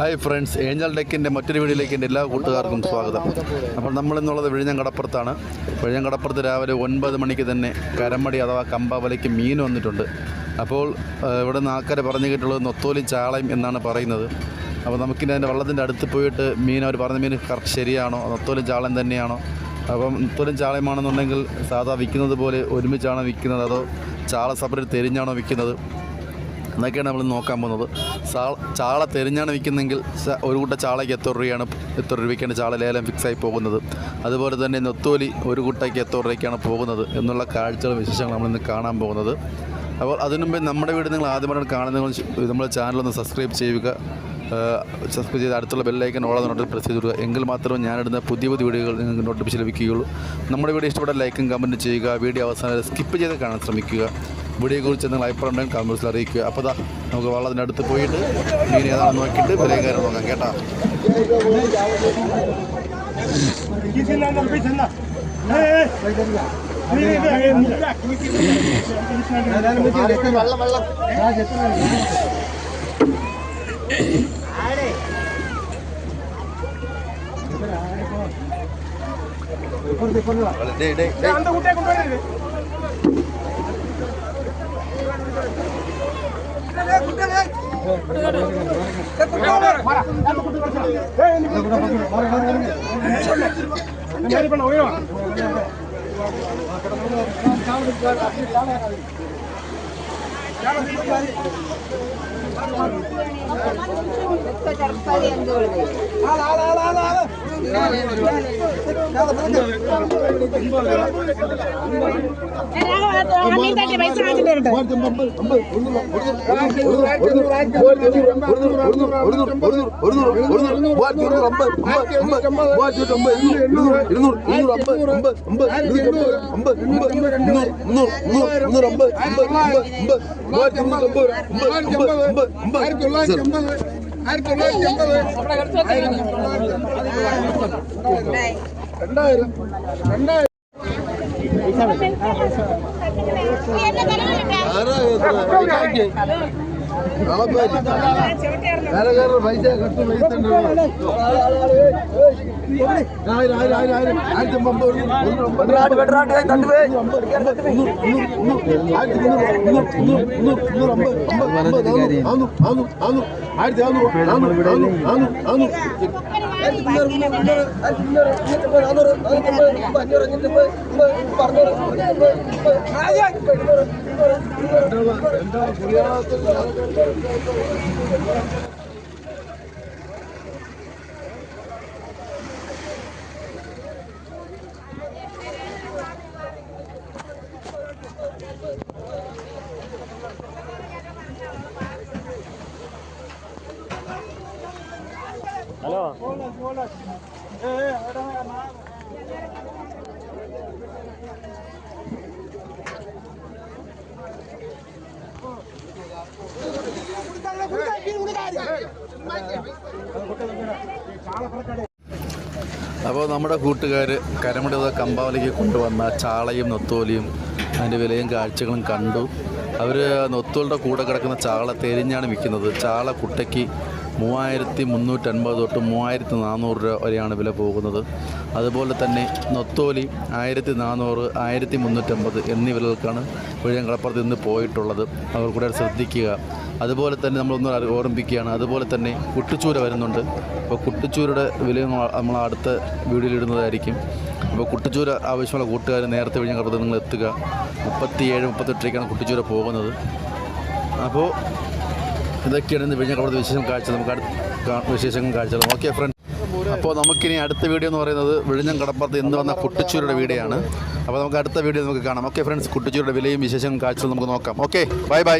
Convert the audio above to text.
Hi friends Angel ഡെക്കിന്റെ മറ്റൊരു വീഡിയോയിലേക്ക് എന്റെ എല്ലാ കൂട്ടുകാർക്കും സ്വാഗതം. അപ്പോൾ നമ്മളിന്നുള്ളത് വിഴിഞ്ഞം കടപ്പുറത്താണ് വിഴിഞ്ഞം കടപ്പുറത്ത് രാവിലെ ഒൻപത് മണിക്ക് തന്നെ കരമടി അഥവാ കമ്പാവലയ്ക്ക് മീൻ വന്നിട്ടുണ്ട്. അപ്പോൾ ഇവിടെ നിന്ന് ആൾക്കാർ പറഞ്ഞു കേട്ടുള്ളത് നൊത്തോലി ചാളയും എന്നാണ് പറയുന്നത്. അപ്പോൾ നമുക്കിനി അതിന്റെ വള്ളത്തിന്റെ അടുത്ത് പോയിട്ട് മീൻ അവർ പറഞ്ഞ മീൻ കറക്റ്റ് ശരിയാണോ? നൊത്തോലി ചാളം തന്നെയാണോ? അപ്പം നൊത്തോലും ചാളയമാണെന്നുണ്ടെങ്കിൽ സാധാ വിൽക്കുന്നത് പോലെ ഒരുമിച്ചാണോ വിൽക്കുന്നത്? അതോ ചാള സപ്പറേറ്റ് തെരിഞ്ഞാണോ വിൽക്കുന്നത്? എന്നൊക്കെയാണ് നമ്മൾ നോക്കാൻ പോകുന്നത്. ചാള ചാള തെരിഞ്ഞാണ് വിൽക്കുന്നെങ്കിൽ ഒരു കൂട്ട ചാളയ്ക്ക് എത്ര രൂപയാണ് എത്ര രൂപയ്ക്കാണ് ചാള ലേലം ഫിക്സായി പോകുന്നത്? അതുപോലെ തന്നെ നൊത്തോലി ഒരു കൂട്ടയ്ക്ക് എത്ര രൂപയ്ക്കാണ് പോകുന്നത് എന്നുള്ള കാഴ്ചകളും വിശേഷങ്ങൾ നമ്മളിന്ന് കാണാൻ പോകുന്നത്. അപ്പോൾ അതിനു മുമ്പേ നമ്മുടെ വീട് നിങ്ങൾ ആദ്യമായിട്ട് കാണുന്ന നമ്മുടെ ചാനലൊന്ന് സബ്സ്ക്രൈബ് ചെയ്യുക. സബ്സ്ക്രൈബ് ചെയ്ത് അടുത്തുള്ള ബെല്ലൈക്കൻ ഓളം നോട്ട് പ്രസ് ചെയ്ത് കൊടുക്കുക. എങ്കിൽ മാത്രമേ ഞാനിടുന്ന പുതിയ പുതിയ വീഡിയോകൾ നിങ്ങൾക്ക് നോട്ടിഫിക്കേഷൻ ലഭിക്കുകയുള്ളൂ. നമ്മുടെ വീഡിയോ ഇഷ്ടപ്പെട്ട ലൈക്കും കമന്റും ചെയ്യുക. വീഡിയോ അവസാനം സ്കിപ്പ് ചെയ്ത് കാണാൻ ശ്രമിക്കുക. വീഡിയോയെക്കുറിച്ച് നിങ്ങൾ അഭിപ്രായം ഉണ്ടെങ്കിൽ കമൻസിൽ അറിയിക്കുക. അപ്പോൾ ദാ നമുക്ക് വള്ളത്തിന്റെ അടുത്ത് പോയിട്ട് മീൻ ഏതാണെന്ന് നോക്കിയിട്ട് വിലയും കാര്യം നോക്കാം കേട്ടോ. ஆள் ஆள் ஆள் ஆள் ஆள் ആയിരത്തി തൊള്ളായിരത്തി എൺപത് ഡേയ്, തൊള്ളായിരത്തി ഡേയ്. രണ്ടായിരം രണ്ടായിരം പൈസ ஆயிரத்தி പൈസ കെട്ട് അപ്പോൾ നമ്മുടെ കൂട്ടുകാർ കരമടി മുതൽ കമ്പാവലിക്ക് കൊണ്ടുവന്ന ചാളയും നൊത്തോലിയും അതിന്റെ വിലയും കാഴ്ചകളും കണ്ടു. അവർ നൊത്തോലിന്റെ കൂടെ കിടക്കുന്ന ചാള തെരിഞ്ഞാണ് വിൽക്കുന്നത്. ചാള കുട്ടയ്ക്ക് മൂവായിരത്തി മുന്നൂറ്റൻപത് തൊട്ട് മൂവായിരത്തി നാനൂറ് രൂപ വരെയാണ് വില പോകുന്നത്. അതുപോലെ തന്നെ നൊത്തോലി ആയിരത്തി നാനൂറ് ആയിരത്തി മുന്നൂറ്റമ്പത് എന്നീ വിലകൾക്കാണ് വിഴിഞ്ഞം കളപ്പുറത്ത് ഇന്ന് പോയിട്ടുള്ളത്. അവർ കൂടെ ശ്രദ്ധിക്കുക. അതുപോലെ തന്നെ നമ്മളൊന്ന് ഓർമ്മിപ്പിക്കുകയാണ്. അതുപോലെ തന്നെ കുട്ടിച്ചൂര വരുന്നുണ്ട്. അപ്പോൾ കുട്ടിച്ചൂരയുടെ വില നമ്മൾ അടുത്ത വീഡിയോയിൽ ഇടുന്നതായിരിക്കും. അപ്പോൾ കുട്ടിച്ചൂര ആവശ്യമുള്ള കൂട്ടുകാർ നേരത്തെ വിഴിഞ്ഞ കളപ്പുറത്ത് നിങ്ങൾ എത്തുക. മുപ്പത്തിയേഴ് മുപ്പത്തെട്ടിലേക്കാണ് കുട്ടിച്ചൂര പോകുന്നത്. അപ്പോൾ ഇതൊക്കെയാണ് ഇന്ന് വിഴിഞ്ഞ കടപ്പുറത്ത് വിശേഷം കാഴ്ച. നമുക്ക് അടുത്ത വിശേഷങ്ങൾ കാഴ്ച ഓക്കെ ഫ്രണ്ട് അപ്പോൾ നമുക്കിനി അടുത്ത വീഡിയോ എന്ന് പറയുന്നത് വിഴിഞ്ഞം കടപ്പുറത്ത് ഇന്ന് വന്ന കുട്ടിച്ചൂരുടെ വീഡിയോ ആണ് അപ്പോൾ നമുക്ക് അടുത്ത വീഡിയോ നമുക്ക് കാണാം. ഓക്കെ ഫ്രണ്ട്സ് കുട്ടിച്ചൂരുടെ വിലയും വിശേഷങ്ങളും കാഴ്ചകളും നമുക്ക് നോക്കാം. Okay bye bye